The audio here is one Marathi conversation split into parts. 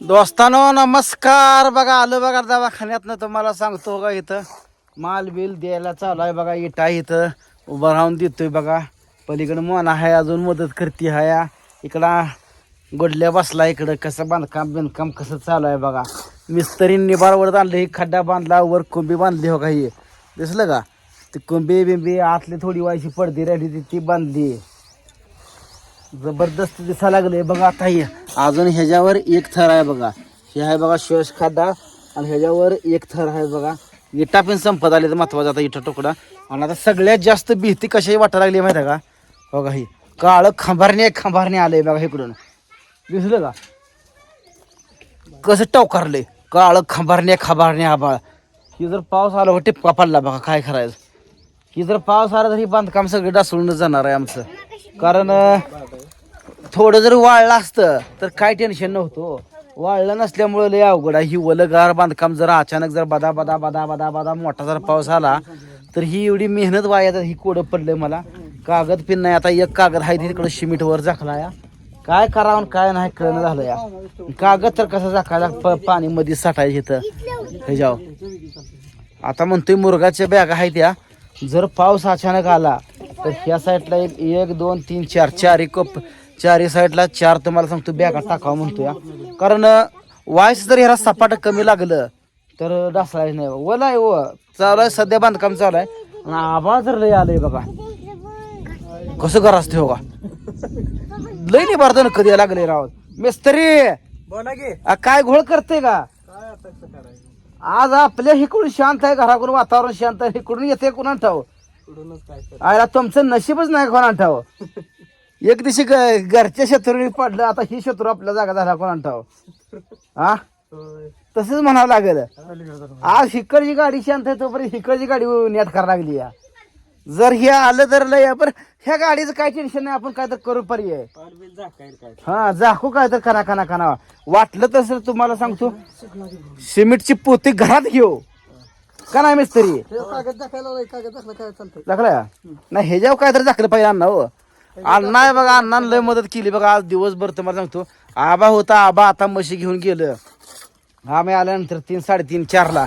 दोस्तानो नमस्कार. बघा आलो बघा दवाखान्यातनं तुम्हाला सांगतो का इथं. माल बिल द्यायला चालू आहे बघा इटा इथं. उभं राहून देतोय बघा. पलीकडं मोना आहे अजून मदत करते हाया. इकडं गोडल्या बसला इकडं. कसं बांधकाम बिंधकाम कसं चालू आहे बघा. मिस्त्रींनी बारवर आणलं ही खड्डा बांधला वर कोंबी बांधली हो का हे? दिसलं का? ती कोंबी बिंबी आतली थोडी व्हायची पडदी राहिली ती ती बांधली. जबरदस्त दिसा लागले बघा आता हे. अजून ह्याच्यावर एक थर आहे बघा. हे आहे बघा श्वास खड्डा आणि ह्याच्यावर एक थर आहे बघा. इटा पण संपत आले तर महत्त्वाचा आता इटा तुकडा. आणि आता सगळ्यात जास्त भीती कशाही वाटायला लागली माहिती आहे का? बघा ही. काळं खंभारणे खंभारणे आलंय बघा इकडून. दिसलं का? कसं टवकारलंय. काळं खंभारणे खंभारणे आबाळ ही जर पाऊस आला टिपका पडला बघा काय करायचं की जर पाऊस आला तर ही बांधकाम सगळं डासळूनच जाणार आहे आमचं. कारण थोडं जर वाळलं असतं तर काय टेन्शन नव्हतं हो. वाळलं नसल्यामुळे लय अवघड आहे. ही वलगार बांधकाम जर अचानक जर बदा बदा बदा बदा बदा मोठा जर पाऊस आला तर ही एवढी मेहनत वाया जाते, ही कोडं पडलंय मला. कागद पिन नाही. आता एक कागद आहे तिकडे शिमिटवर झाकला या काय करावं काय नाही कळणं झालं या. कागद तर कसं झाकायला प- पाणी मध्ये साठायचं इथं. ह्याच्यावर आता म्हणतोय मुरगाच्या बॅगा आहेत त्या जर पाऊस अचानक आला तर ह्या साईडला एक एक दोन तीन चार चारही कप चारही साईडला चार तुम्हाला सांगतो बॅगा टाकावं म्हणतोय कारण वायस जर ह्याला सपाट कमी लागलं तर डासळायचं नाही. ओला आहे ओ चालू आहे सध्या बांधकाम चालू आहे. आभाळ जर लय आलंय बघा कसं करा असते हो का? लय नाही भारतानं कधी लागले राव. मिस्त्री! काय घोळ करते का? आज आपल्या इकडून शांत आहे घराकडून वातावरण शांत आहे इकडून येते कोणा ठाव काय कर आयला तुमचं नशीबच नाही कोणा ठाव एक दिवशी ग- घरच्या शत्रूने पडलं आता ही शत्रू आपल्या जागा झाला कोणा ठाव हा? होय. तसंच म्हणावं लागेल. आज हिकडची गाडी शांत आहे तोपर्यंत हिकडची गाडी नेट करायला लागली या. जर हे आलं तर लय पण ह्या गाडीचं काय टेन्शन नाही आपण काय तर करू पर्याय. पाठ बिल झाकायला काय? हा जाखू काय तर करा कना कना वाटलं तर सर तुम्हाला सांगतो सिमेंटची पोती घरात घेऊ. का नाही मिस्त्री? कागद दाखवायला कागद दाखला काय दाखला नाही तर दाखलं पाहिजे अण्णा हो. अण्णा आहे बघा अण्णानं लय मदत केली बघा आज दिवसभर तुम्हाला सांगतो. आबा होता आबा आता म्हशी घेऊन गेलं. आम्ही आल्यानंतर तीन साडेतीन चारला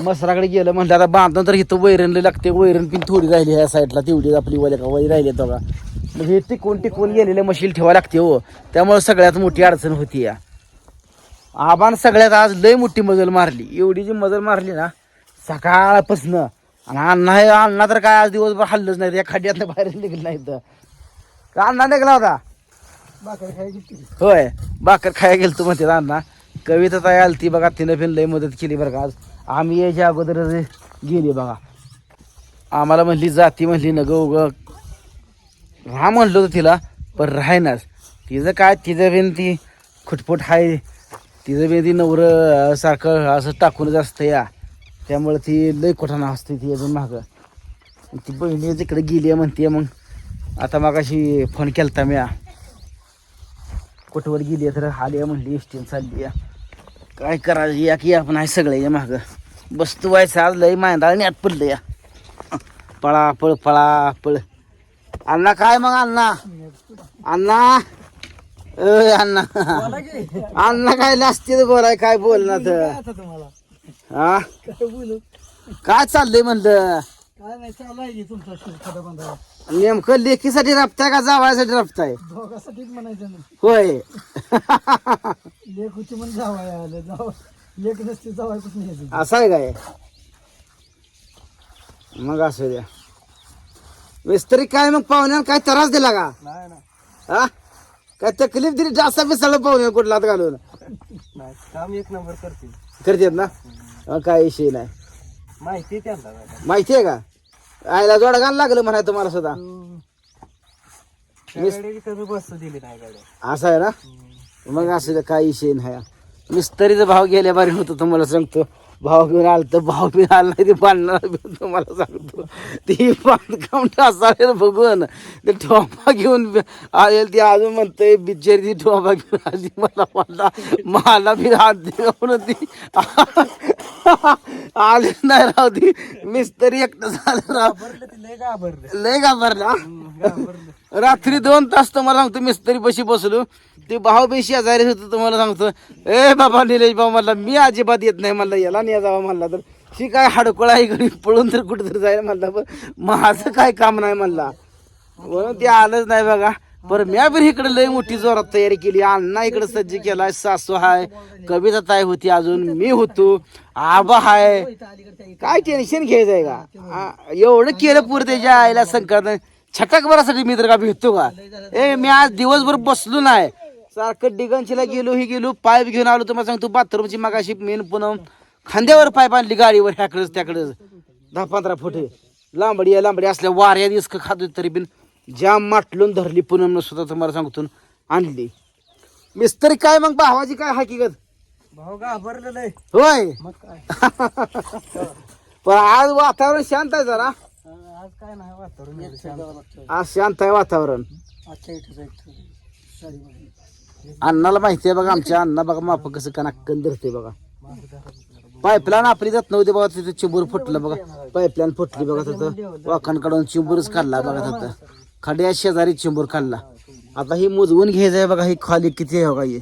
मसराकडे गेलं म्हणलं आता बांधून तर इथं वैरण लय लागते वैरण पण थोडी राहिली ह्या साईडला तेवढी आपली वल्या का वैर राहिली बघा. मग हे टिकून टिकून गेलेले मशील ठेवायला लागते हो. त्यामुळे सगळ्यात मोठी अडचण होती या. आबान सगळ्यात आज लय मोठी मजल मारली. एवढी जी मजल मारली ना सकाळपासनं. आणि अण्णा हे अण्णा तर काय आज दिवसभर हल्लच नाही या खड्ड्यातनं बाहेर निघलं नाही तर का अण्णा निघला होता? होय. भाकर खाया गेलं तू म्हणते अण्णा. कविता ताई आली ती बघा तिनं पण लय मदत केली बरं का. आज आम्ही याच्या अगोदर गेली बघा. आम्हाला म्हणली जाती म्हणली न उग. राहा म्हणलं होतं तिला पण राहायनाच तिचं काय तिचं बिन ती खुटफुट हाय. तिचं बिन ती नवरं सारखं असं टाकूनच असतं या. त्यामुळे ती लय कोठाना असते ती अजून मागं. ती बहिणी तिकडे गेली आहे म्हणते मग आता मग अशी फोन केलता मी कुठवर गेली तर आली आहे म्हणली एसटीन चालली आहे. काय करायचं या की आपण आहे सगळं या मागं. बसतो व्हायचं आज लय मांदाळ नेट पडलं या. पळा पळ पळा पळ अण्णा काय मग अण्णा? अण्णा? अण्णा. अण्णा काय लाजते बोलाय काय बोलणार तर? तुम्हाला हा? काय बोलू? काय चाललंय म्हणलं? काय नाही की तुमचा शिव खडा बांधायला. नेमकं लेखीसाठी रपताय का जावायसाठी रपताय? दोघासाठीच म्हणायचं ना. होय. लेख होती म्हणून जावाय आलं. जाव. लेख नसते जावाय कुठं यायचं असं आहे काय? मग असू द्या. मिस्त्री काय मग पाहुण्याला काय त्रास दिला का? नाही ना हा? काय तकलीफ दिली? जास्त बिसळलं पाहुणे कुठला हात घालून? नाही काम एक नंबर करते करतेत ना? अं, काय विषय नाही. माहिती त्यांना माहिती आहे का? आयला जोडा गाणं लागलं म्हणाय तुम्हाला सुद्धा. गाडी कधी बस दिली नाही गाड्या. असं आहे ना? मग असं काय विषय नाही. मिस्त्रीचा भाव गेल्या बारी होतो तुम्हाला सांगतो. भाव घेऊन आलं तर भाव बी आला नाही ते बांधणार तुम्हाला सांगतो. ती बांधकाम टासाळेल बघून. ते ठोपा घेऊन आलेल ती अजून म्हणतोय बिचारी ती ठोपा घेऊन आली मला मला मला बी हात दे म्हणून ती. आली नाही राव ती. मिस्त्री एकटं झालं राव. लय घाबरलं. रात्री दोन तास तुम्हाला सांगतो मिस्त्री पशी बसलो. ते भाऊ बी शेजारी होतं तुम्हाला सांगतो ए बाबा निलेश भाऊ म्हणला मी अजिबात येत नाही म्हणलं याला नाही जावा म्हणला तर. शी काय हाडकोळा आहे घरी पळून तर कुठेतरी जायला म्हणला पण माझं काय काम नाही म्हणला. म्हणून ते आलंच नाही बघा. बरं मी बरं इकडे लय मोठी जोरात तयारी केली. अण्णा इकडे सज्ज केला सासू हाय कविता ताई होती अजून मी होतो आबा हाय. काय टेन्शन घ्यायचंय का? एवढं केलं पुरं त्याच्या आईला संकट छटक बरासाठी मी तर का भेटतो का? ए मी आज दिवसभर बसलो नाही. सारखं डिगंशीला गेलो ही गेलो पाईप घेऊन आलो तुम्हाला सांगतो बाथरूमची मागाशी मेन पुन्हा खांद्यावर पाईप आणली गाडीवर ह्याकडंच त्याकडंच. दहा पंधरा फुट लांबडी आहे लांबडी असल्या वाऱ्या दिसक खातो तरी बिन. जाम माटलून धरली पुनम सुद्धा तुम्हाला सांगतो आणली. मिस्त्री काय मग भावाची काय हकीकत? भाऊ घाबरलेलं आहे होय. मग काय? पण आज वातावरण शांत आहे जरा. आज काय नाही वातावरण. आज शांत आहे वातावरण. अण्णाला माहिती आहे बघा आमच्या अण्णा बघा माप कसं कनाक्कन धरते बघा. पाईपलाईन आपली जात नव्हती बघा तिथं चिंबूर फुटलं बघा. पाईपलाईन फुटली बघा तिथं. वाखांकडून चिंबूरच काढला बघा तिथं. खड्या शेजारी चिंबूर काढला आता ही मोजवून घ्यायचं आहे बघा ही खाली किती आहे बघा हे.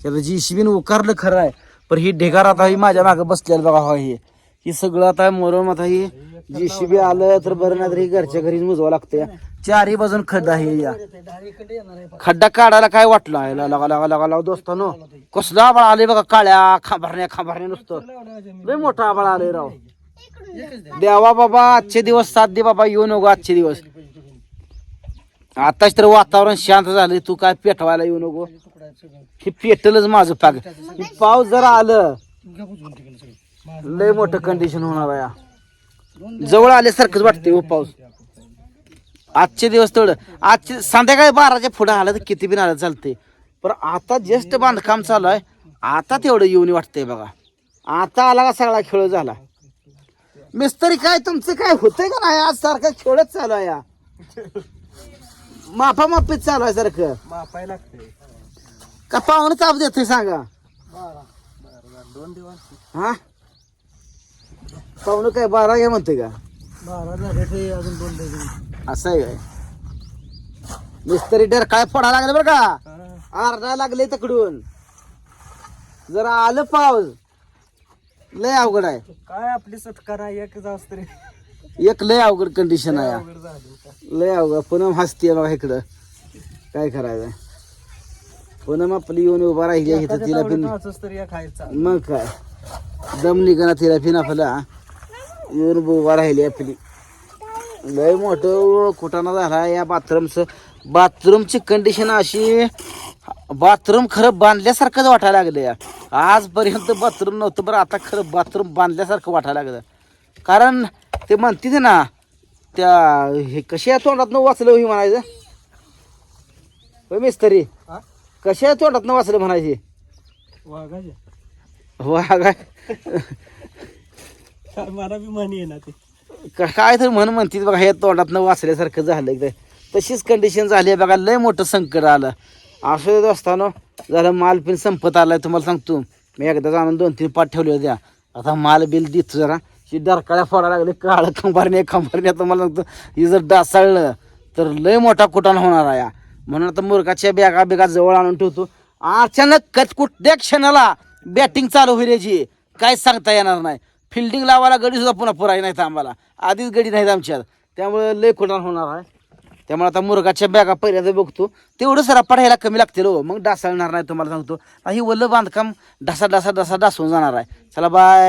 त्याला जी शिबीन उकारलं खरं आहे. पण ही ढेगार आता ही माझ्या मागे बसलेलं बघा हो हे. हे सगळं आता मरम आता ही जेसीबी आलं तर बरं नाही तर ही घरच्या घरीच मुजवा लागते चारही बाजून खड्डा आहे या. खड्डा काढायला काय वाटलं? आहे लगा लगा लगा लाव दोस्तानो. कसलं आबाळ आले बघा काळ्या खांभारण्या खांभारण्या नुसतं. लय मोठा आबाळ आले राव. देवा बाबा आजचे दिवस सात दे बाबा येऊ नको आजचे दिवस. आताच तर वातावरण शांत झालंय तू काय पेटवायला येऊ नको? हे पेटलच माझं पाग पाऊस जरा आलं. लय मोठं कंडिशन होणार आहे या. जवळ आल्यासारखंच वाटतंय हो पाऊस. आजचे दिवस तेवढं. आजचे संध्याकाळी बाराच्या पुढे आलं तर किती बिन आलं चालते पण आता जस्ट बांधकाम चालू आहे. आता तेवढं येऊन वाटतंय बघा. आता आला का सगळा खेळ झाला. मिस्त्री काय तुमचं काय होतंय का नाही? आज सारखं खेळच चालू आहे या. माफा माफीत चालू आहे सारखं. लागते का पाहुणं ताप देतोय सांगा. हा? पाहुणं काय बारा घ्या म्हणतोय का? बारा झाले ते अजून दोन दिवस असं आहे काय मिस्त्री डर काय फोडा लागले बरं का? अर्धा लागले तकडून. जरा आलं पाऊस. लय अवघड आहे. काय आपली सत्कार एक जास्त तरी एक लय अवघड कंडिशन आहे. अवघड झाली लय अवघड. पूनम हसते बघा इकडं. काय करायचं पूनम आपली येऊन उभा राहिली आहे इथं तिला पिन तरी खायचा मग काय? दम निघाना तिला पिन आपला येऊन उभा राहिली आपली. लय मोठं कुटाणा झाला या बाथरूमचं. बाथरूमची कंडिशन अशी बाथरूम खरं बांधल्यासारखंच वाटायला लागलं या. आजपर्यंत बाथरूम नव्हतं बरं आता खरं बाथरूम बांधल्यासारखं वाटायला लागलं. कारण ते म्हणते ते ना त्या हे कशा तोंडात वाचलं हो म्हणायचं? मिस्तरी? कशा तोंडात वाचलं म्हणायचे? वाघाच्या. वा काय मला बी म्हणी आहे ते. का- काय तर म्हण म्हणतील बघा हे तोंडात वाचल्यासारखं झालं एकदा तशीच कंडिशन झाली आहे बघा लय मोठं संकट आलं. असं येत असताना झालं माल पण संपत आलाय तुम्हाला सांगतो. मी एकदा जाणून दोन तीन पाठ ठेवले होत्या आता माल बिल देतो जरा. शी डरकाळ्या फोडा लागले काळं खंबारणे खंबारणे तुम्हाला सांगतो. ही जर डासाळलं तर लय मोठा कुटाण होणार आहे. म्हणून आता मुरगाच्या बॅगा बिगा जवळ आणून ठेवतो. अचानक कच कुठल्या क्षणाला बॅटिंग चालू होईल याची? काय सांगता येणार नाही. फिल्डिंग लावायला गडीसुद्धा पुन्हा पुराय नाहीत आम्हाला. आधीच गडी नाहीत आमच्यात. त्यामुळे लय कुटाण होणार आहे. त्यामुळे आता मुरगाच्या बॅगा पहिल्यांदा बघतो तेवढं सरा पडायला कमी लागतील हो. मग डासाळणार नाही तुम्हाला सांगतो. ही वल्ल बांधकाम ढासा ढासा ढासा डासून जाणार आहे. चला बाय